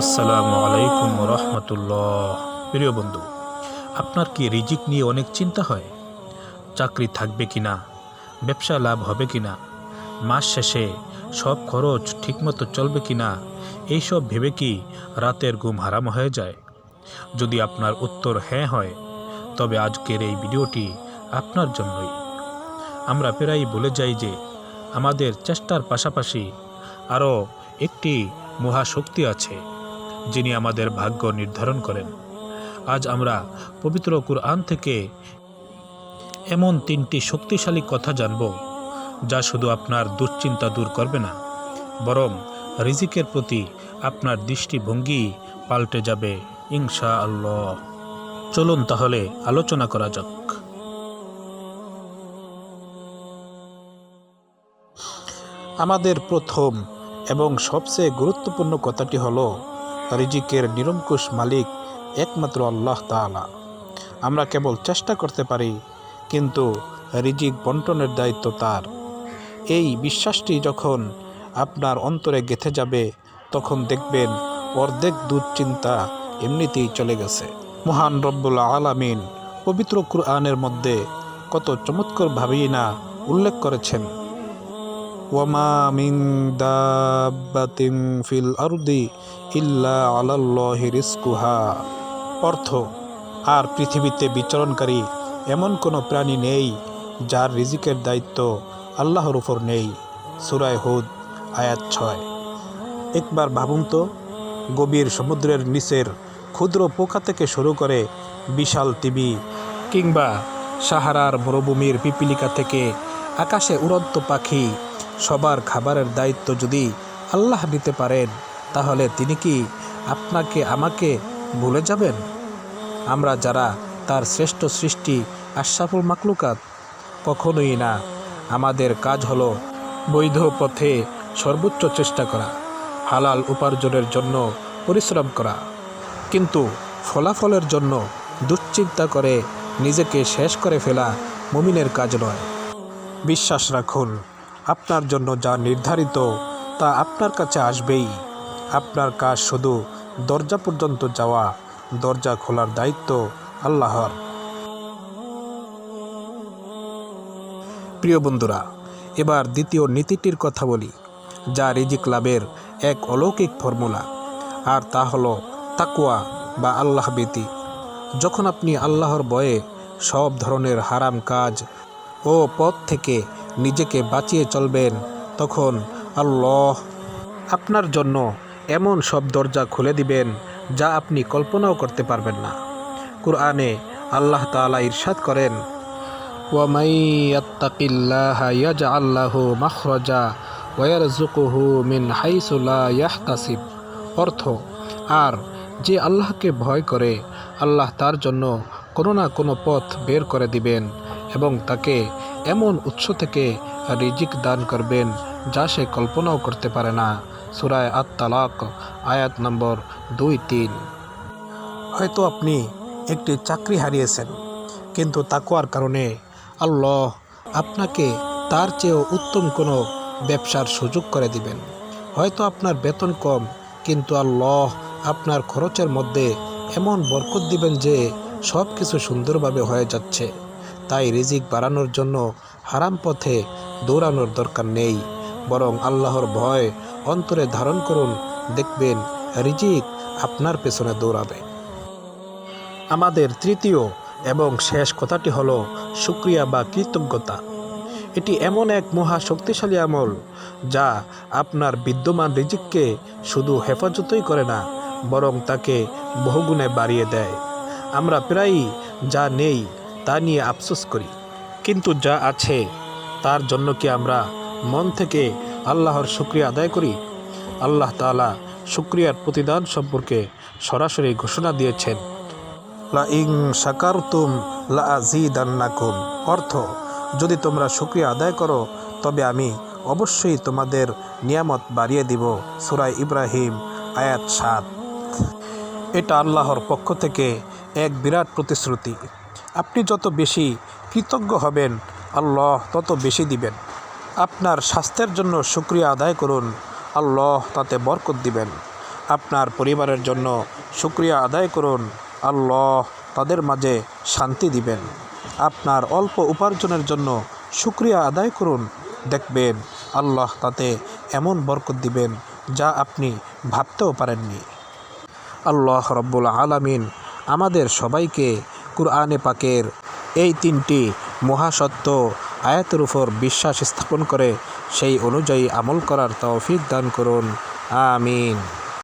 আসসালামু আলাইকুম রহমতুল্লাহ প্রিয় বন্ধু, আপনার কি রিজিক নিয়ে অনেক চিন্তা হয়? চাকরি থাকবে কি না ব্যবসা লাভ হবে কি না মাস শেষে সব খরচ ঠিকমতো চলবে কি না এইসব ভেবে কি রাতের ঘুম হারাম হয়ে যায়? যদি আপনার উত্তর হ্যাঁ হয়, তবে আজকের এই ভিডিওটি আপনার জন্যই। আমরা প্রায়ই বলে যাই যে, আমাদের চেষ্টার পাশাপাশি আরও একটি মহাশক্তি আছে, যিনি আমাদের ভাগ্য নির্ধারণ করেন। আজ আমরা পবিত্র কুরআন থেকে এমন তিনটি শক্তিশালী কথা জানব, যা শুধু আপনার দুশ্চিন্তা দূর করবে না, বরং রিজিকের প্রতি আপনার দৃষ্টিভঙ্গি পাল্টে যাবে ইনশা আল্লাহ চলুন তাহলে আলোচনা করা যাক। আমাদের প্রথম এবং সবচেয়ে গুরুত্বপূর্ণ কথাটি হলো, রিজিকের নিরঙ্কুশ মালিক একমাত্র আল্লাহ তাআলা। আমরা কেবল চেষ্টা করতে পারি, কিন্তু রিজিক বন্টনের দায়িত্ব তার। এই বিশ্বাসটি যখন আপনার অন্তরে গেঁথে যাবে, তখন দেখবেন অর্ধেক দুশ্চিন্তা এমনিতেই চলে গেছে। মহান রব্বুল আলামিন পবিত্র কুরআনের মধ্যে কত চমৎকারভাবেই না উল্লেখ করেছেন। ওয়ামা মিন আরদি ইল্লা আলাল্লাহি রিজকুহা অর্থ, আর পৃথিবীতে বিচরণকারী এমন কোনো প্রাণী নেই যার রিজিকের দায়িত্ব আল্লাহর উপর নেই। সুরায় হুদ, আয়াত ছয়। একবার ভাবুন তো, গভীর সমুদ্রের নিচের ক্ষুদ্র পোকা থেকে শুরু করে বিশাল টিবি কিংবা সাহারার মরুভূমির পিপিলিকা থেকে আকাশে উড়ন্ত পাখি সবার খাবারের দায়িত্ব যদি আল্লাহ নিতে পারেন, তাহলে তিনি কি আপনাকে আমাকে ভুলে যাবেন? আমরা যারা তার শ্রেষ্ঠ সৃষ্টি আশরাফুল মাকলুকাত কখনোই না। আমাদের কাজ হলো বৈধ পথে সর্বোচ্চ চেষ্টা করা, হালাল উপার্জনের জন্য পরিশ্রম করা। কিন্তু ফলাফলের জন্য দুশ্চিন্তা করে নিজেকে শেষ করে ফেলা মুমিনের কাজ নয়। বিশ্বাস রাখুন আপনার জন্য যা নির্ধারিত, তা আপনার কাছে আসবেই। আপনার কাজ শুধু দরজা পর্যন্ত যাওয়া, দরজা খোলার দায়িত্ব আল্লাহর। প্রিয় বন্ধুরা, এবার দ্বিতীয় নীতিটির কথা বলি, যা রিজিক লাভের এক অলৌকিক ফর্মুলা, আর তা হলো তাকুয়া বা আল্লাহ বেতি যখন আপনি আল্লাহর বয়ে সব ধরনের হারাম কাজ ও পথ থেকে নিজেকে বাঁচিয়ে চলবেন, তখন আল্লাহ আপনার জন্য এমন সব দরজা খুলে দিবেন যা আপনি কল্পনাও করতে পারবেন না। কুরআনে আল্লাহ তাআলা ইরশাদ করেন অর্থ, আর যে আল্লাহকে ভয় করে, আল্লাহ তার জন্য কোনো না কোনো পথ বের করে দিবেন এবং তাকে এমন উৎস থেকে রিজিক দান করবেন যা সে কল্পনাও করতে পারে না। সুরায় আত তালাক আয়াত নম্বর দুই, তিন। হয়তো আপনি একটি চাকরি হারিয়েছেন, কিন্তু তাকুয়ার কারণে আল্লাহ আপনাকে তার চেয়েও উত্তম কোনো ব্যবসার সুযোগ করে দিবেন। হয়তো আপনার বেতন কম, কিন্তু আল্লাহ আপনার খরচের মধ্যে এমন বরকত দিবেন যে সব কিছু সুন্দরভাবে হয়ে যাচ্ছে। তাই রিজিক বাড়ানোর জন্য হারাম পথে দৌড়ানোর দরকার নেই। বরং আল্লাহর ভয় অন্তরে ধারণ করুন, দেখবেন রিজিক আপনার পেছনে দৌড়াবে। আমাদের তৃতীয় এবং শেষ কথাটি হলো সুক্রিয়া বা কৃতজ্ঞতা। এটি এমন এক মহা শক্তিশালী আমল যা আপনার বিদ্যমান রিজিককে শুধু হেফাজতই করে না, বরং তাকে বহুগুণে বাড়িয়ে দেয়। আমরা প্রায়ই যা নেই তা নিয়ে আফসোস করি। কিন্তু যা আছে, তার জন্য কি আমরা মন থেকে আল্লাহর শুক্রিয়া আদায় করি? আল্লাহ তাআলা শুক্রিয়ার প্রতিদান সম্পর্কে সরাসরি ঘোষণা দিয়েছেন। লা ইং শাকারতুম লা আজিদান্নাকুম অর্থ, যদি তোমরা শুক্রিয়া আদায় করো, তবে আমি অবশ্যই তোমাদের নিয়ামত বাড়িয়ে দিব। সুরাই ইব্রাহিম, আয়াত সাত। এটা আল্লাহর পক্ষ থেকে এক বিরাট প্রতিশ্রুতি। আপনি যত বেশি কৃতজ্ঞ হবেন, আল্লাহ তত বেশি দিবেন। আপনার স্বাস্থ্যের জন্য শুক্রিয়া আদায় করুন, আল্লাহ তাতে বরকত দিবেন। আপনার পরিবারের জন্য শুক্রিয়া আদায় করুন, আল্লাহ তাদের মাঝে শান্তি দিবেন। আপনার অল্প উপার্জনের জন্য শুক্রিয়া আদায় করুন, দেখবেন আল্লাহ তাতে এমন বরকত দিবেন যা আপনি ভাবতেও পারেননি। আল্লাহ রব্বুল আলামিন আমাদের সবাইকে কুরআনে পাকের এই তিনটি মহাসত্য আয়াতের উপর বিশ্বাস স্থাপন করে সেই অনুযায়ী আমল করার তৌফিক দান করুন। আমিন।